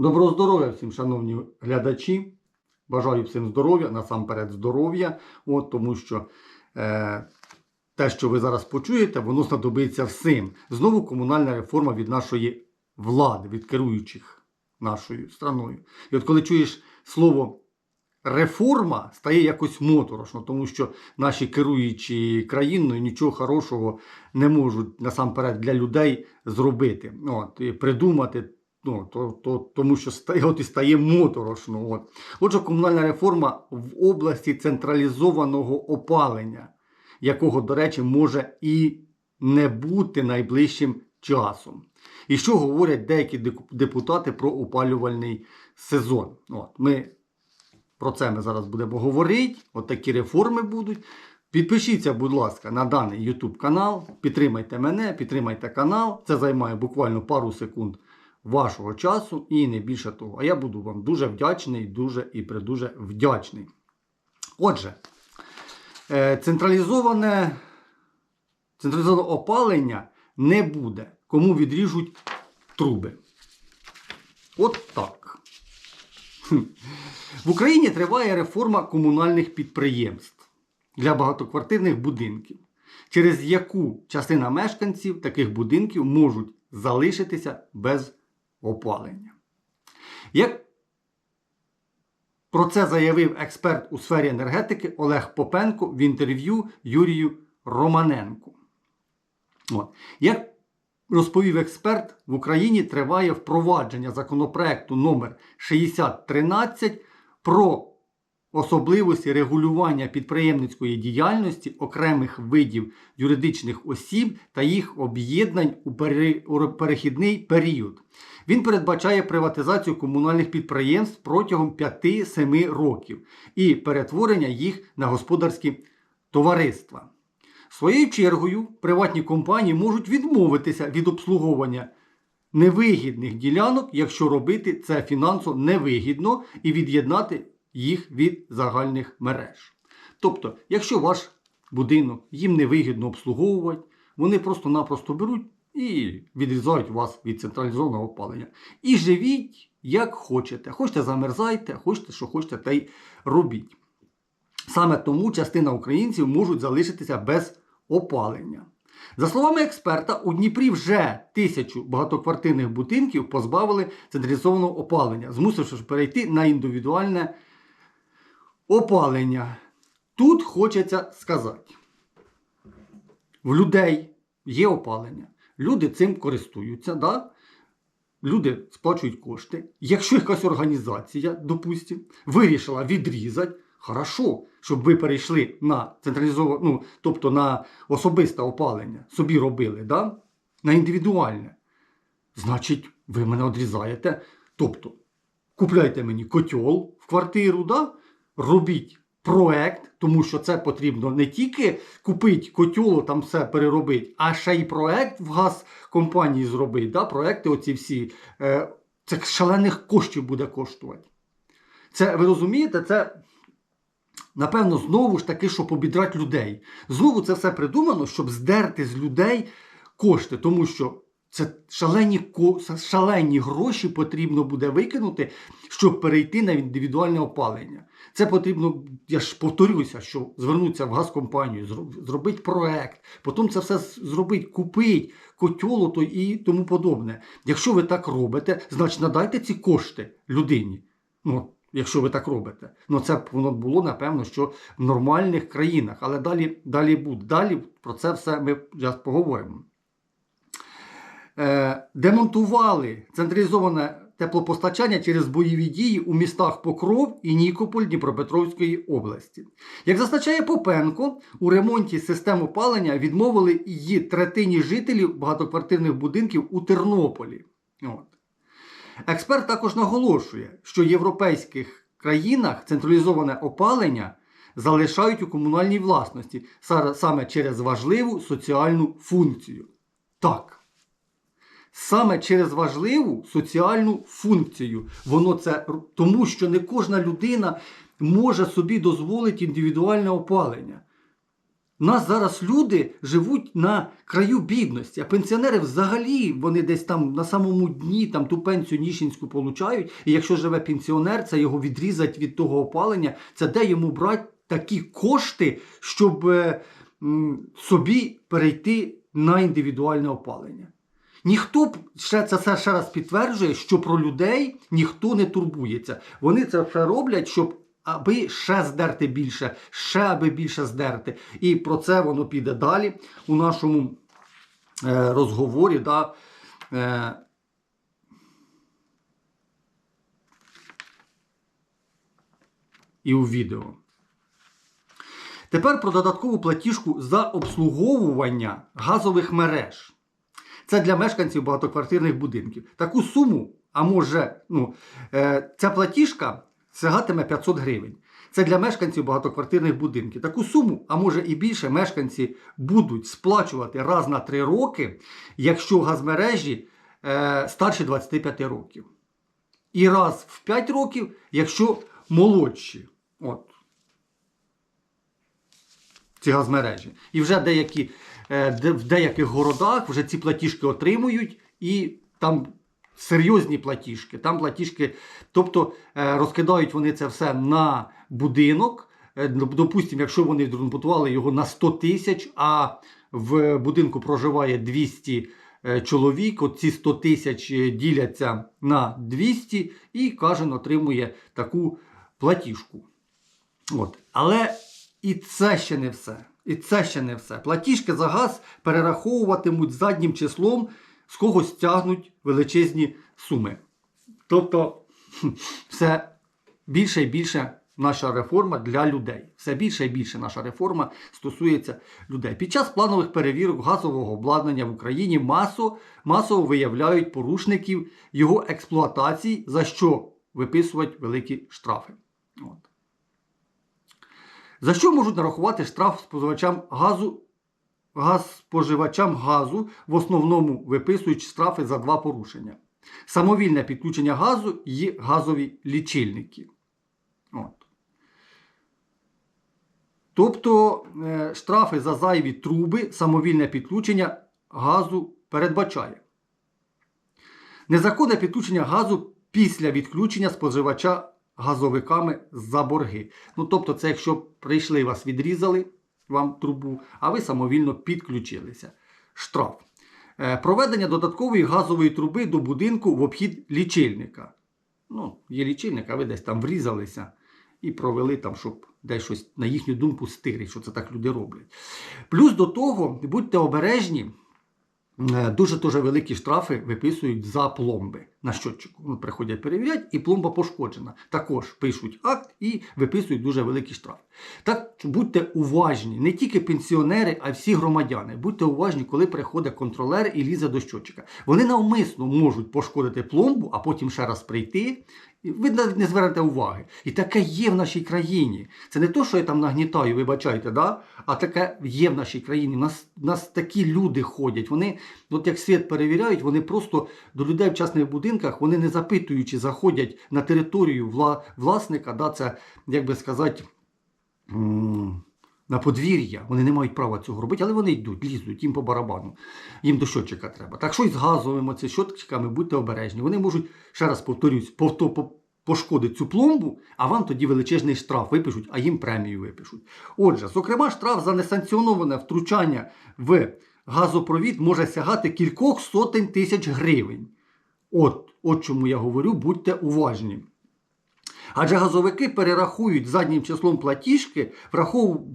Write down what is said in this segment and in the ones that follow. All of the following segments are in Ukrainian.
Доброго здоров'я всім, шановні глядачі. Бажаю всім здоров'я, насамперед здоров'я. От, тому що е, те, що ви зараз почуєте, воно знадобиться всім. Знову комунальна реформа від нашої влади, від керуючих нашою страною. І от коли чуєш слово реформа, стає якось моторошно, тому що наші керуючі країною нічого хорошого не можуть насамперед для людей зробити. От, придумати. Ну, то, то, тому що стає, от і стає моторошно. От. Отже, комунальна реформа в області централізованого опалення, якого, до речі, може і не бути найближчим часом. І що говорять деякі депутати про опалювальний сезон? От, ми про це ми зараз будемо говорити. От такі реформи будуть. Підпишіться, будь ласка, на даний YouTube канал. Підтримайте мене, підтримайте канал. Це займає буквально пару секунд вашого часу і не більше того. А я буду вам дуже вдячний, дуже і придуже вдячний. Отже, е, централізоване, централізоване опалення не буде, кому відріжуть труби. От так. В Україні триває реформа комунальних підприємств для багатоквартирних будинків, через яку частина мешканців таких будинків можуть залишитися без опалення. Як про це заявив експерт у сфері енергетики Олег Попенко в інтерв'ю Юрію Романенку. От. Як розповів експерт, в Україні триває впровадження законопроекту номер 6013 про особливості регулювання підприємницької діяльності окремих видів юридичних осіб та їх об'єднань у перехідний період. Він передбачає приватизацію комунальних підприємств протягом 5-7 років і перетворення їх на господарські товариства. Своєю чергою приватні компанії можуть відмовитися від обслуговування невигідних ділянок, якщо робити це фінансово невигідно і від'єднати їх від загальних мереж. Тобто, якщо ваш будинок їм невигідно обслуговувати, вони просто-напросто беруть і відрізають вас від централізованого опалення. І живіть як хочете. Хочете замерзайте, хочете, що хочете, та й робіть. Саме тому частина українців можуть залишитися без опалення. За словами експерта, у Дніпрі вже тисячу багатоквартирних будинків позбавили централізованого опалення, змусивши перейти на індивідуальне опалення. Тут хочеться сказати: в людей є опалення, люди цим користуються. Да? Люди сплачують кошти. Якщо якась організація, допустимо, вирішила відрізати, хорошо, щоб ви перейшли на централізоване, ну, тобто на особисте опалення, собі робили, да? на індивідуальне. Значить, ви мене відрізаєте. Тобто, купляйте мені котел в квартиру, да? робіть проект, тому що це потрібно не тільки купити котел, там все переробити, а ще й проект в газкомпанії зробити. Да? Проекти оці всі. Е, це шалених коштів буде коштувати. Це, ви розумієте, це. Напевно, знову ж таки, щоб обідрати людей. Знову це все придумано, щоб здерти з людей кошти, тому що це шалені, шалені гроші потрібно буде викинути, щоб перейти на індивідуальне опалення. Це потрібно, я ж повторюся, що звернутися в газкомпанію, зро- зробити проект, потім це все зробити, купити, котьоло то і тому подобне. Якщо ви так робите, значить надайте ці кошти людині. Ну, якщо ви так робите. Ну це б воно було, напевно, що в нормальних країнах. Але далі, далі буде. Далі про це все ми зараз поговоримо. Е, демонтували централізоване теплопостачання через бойові дії у містах Покров і Нікополь Дніпропетровської області. Як зазначає Попенко, у ремонті систем опалення відмовили її третині жителів багатоквартирних будинків у Тернополі. От. Експерт також наголошує, що в європейських країнах централізоване опалення залишають у комунальній власності саме через важливу соціальну функцію. Так. Саме через важливу соціальну функцію. Воно це тому, що не кожна людина може собі дозволити індивідуальне опалення. У нас зараз люди живуть на краю бідності, а пенсіонери взагалі вони десь там на самому дні там ту пенсію ніщенську получають. І якщо живе пенсіонер, це його відрізать від того опалення. Це де йому брати такі кошти, щоб е, собі перейти на індивідуальне опалення. Ніхто ще це все ще раз підтверджує, що про людей ніхто не турбується. Вони це все роблять, щоб аби ще здерти більше, ще аби більше здерти. І про це воно піде далі у нашому е, розговорі. Да, е, і у відео. Tепер про додаткову платіжку за обслуговування газових мереж. Це для мешканців багатоквартирних будинків. Таку суму, а може, ну, е, ця платіжка сягатиме 500 гривень. Це для мешканців багатоквартирних будинків. Таку суму, а може і більше, мешканці будуть сплачувати раз на 3 роки, якщо газмережі е, старші 25 років. І раз в 5 років, якщо молодші. От. Ці газмережі. І вже деякі, де- в деяких городах вже ці платіжки отримують, і там серйозні платіжки. Там платіжки, тобто е, розкидають вони це все на будинок. Е, Допустимо, якщо вони відремонтували його на 100 тисяч, а в будинку проживає 200 е, чоловік, от ці 100 тисяч е, діляться на 200 і кожен отримує таку платіжку. От. Але і це ще не все. І це ще не все. Платіжки за газ перераховуватимуть заднім числом, з когось стягнуть величезні суми. Тобто, все більше і більше наша реформа для людей. Все більше і більше наша реформа стосується людей. Під час планових перевірок газового обладнання в Україні масово, масово виявляють порушників його експлуатації, за що виписують великі штрафи. От. За що можуть нарахувати штраф споживачам газу, газспоживачам газу, в основному виписують штрафи за два порушення: самовільне підключення газу і газові лічильники. От. Тобто е, штрафи за зайві труби, самовільне підключення газу передбачає. Незаконне підключення газу після відключення споживача газовиками за борги. Ну, тобто, це якщо прийшли вас відрізали вам трубу, а ви самовільно підключилися. Штраф. Е, Проведення додаткової газової труби до будинку в обхід лічильника. Ну, є лічильник, а ви десь там врізалися і провели там, щоб десь щось, на їхню думку, стирить, що це так люди роблять. Плюс до того, будьте обережні, Е, Дуже дуже великі штрафи виписують за пломби на щотчику. Ну, приходять перевіряти, і пломба пошкоджена. Також пишуть акт і виписують дуже великий штраф. Так будьте уважні, не тільки пенсіонери, а й всі громадяни. Будьте уважні, коли приходить контролер і лізе до щотчика. Вони навмисно можуть пошкодити пломбу, а потім ще раз прийти. Ви навіть не звернете уваги. І таке є в нашій країні. Це не то, що я там нагнітаю, вибачайте, да? а таке є в нашій країні. У нас, нас такі люди ходять. Вони, от як світ перевіряють, вони просто до людей в частних будинках, вони не запитуючи, заходять на територію вла, власника, да? це, як би сказати, на подвір'я. Вони не мають права цього робити, але вони йдуть, лізуть, їм по барабану. Їм до щотчика треба. Так що і з газовими оці щотчиками будьте обережні. Вони можуть, ще раз повторюсь, повто- по- пошкодити цю пломбу, а вам тоді величезний штраф випишуть, а їм премію випишуть. Отже, зокрема, штраф за несанкціоноване втручання в газопровід може сягати кількох сотень тисяч гривень. От, от чому я говорю, будьте уважні. Адже газовики перерахують заднім числом платіжки,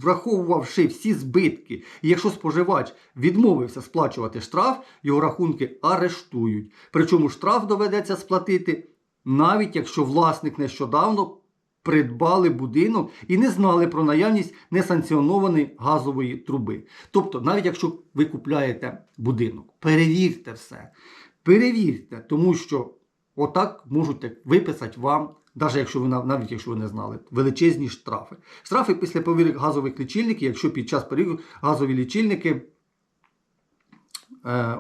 враховувавши всі збитки. І якщо споживач відмовився сплачувати штраф, його рахунки арештують. Причому штраф доведеться сплатити, навіть якщо власник нещодавно придбали будинок і не знали про наявність несанкціонованої газової труби. Тобто, навіть якщо ви купляєте будинок, перевірте все. Перевірте, тому що отак можуть виписати вам, навіть якщо ви навіть якщо ви не знали, величезні штрафи. Штрафи після перевірок газових лічильників, якщо під час перевірки газові лічильники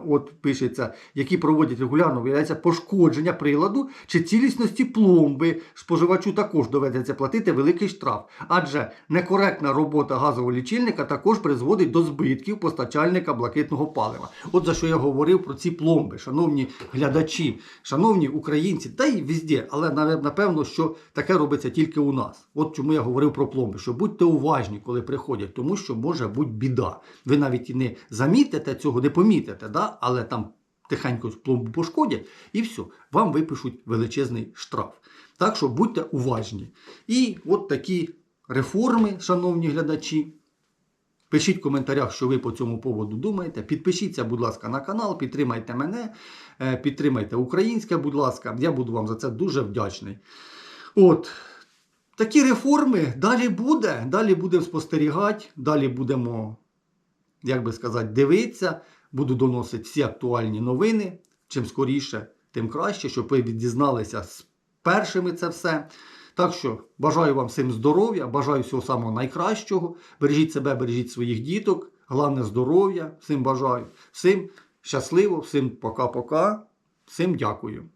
от пишеться, які проводять регулярно, виявляється пошкодження приладу чи цілісності пломби. Споживачу також доведеться платити великий штраф, адже некоректна робота газового лічильника також призводить до збитків постачальника блакитного палива. От за що я говорив про ці пломби, шановні глядачі, шановні українці, та й везде, але напевно, що таке робиться тільки у нас. От чому я говорив про пломби, що будьте уважні, коли приходять, тому що може бути біда. Ви навіть і не замітите цього, не помітите, да? але там тихенько пломбу пошкодять, і все, вам випишуть величезний штраф. Так що будьте уважні. І от такі реформи, шановні глядачі. Пишіть в коментарях, що ви по цьому поводу думаєте. Підпишіться, будь ласка, на канал, підтримайте мене, е, підтримайте українське, будь ласка. Я буду вам за це дуже вдячний. От. Такі реформи далі буде. Далі будемо спостерігати, далі будемо, як би сказати, дивитися. Буду доносити всі актуальні новини. Чим скоріше, тим краще, щоб ви дізналися з першими це все. Так що бажаю вам всім здоров'я, бажаю всього самого найкращого. Бережіть себе, бережіть своїх діток. Головне здоров'я. Всім бажаю. Всім щасливо, всім пока-пока. Всім дякую.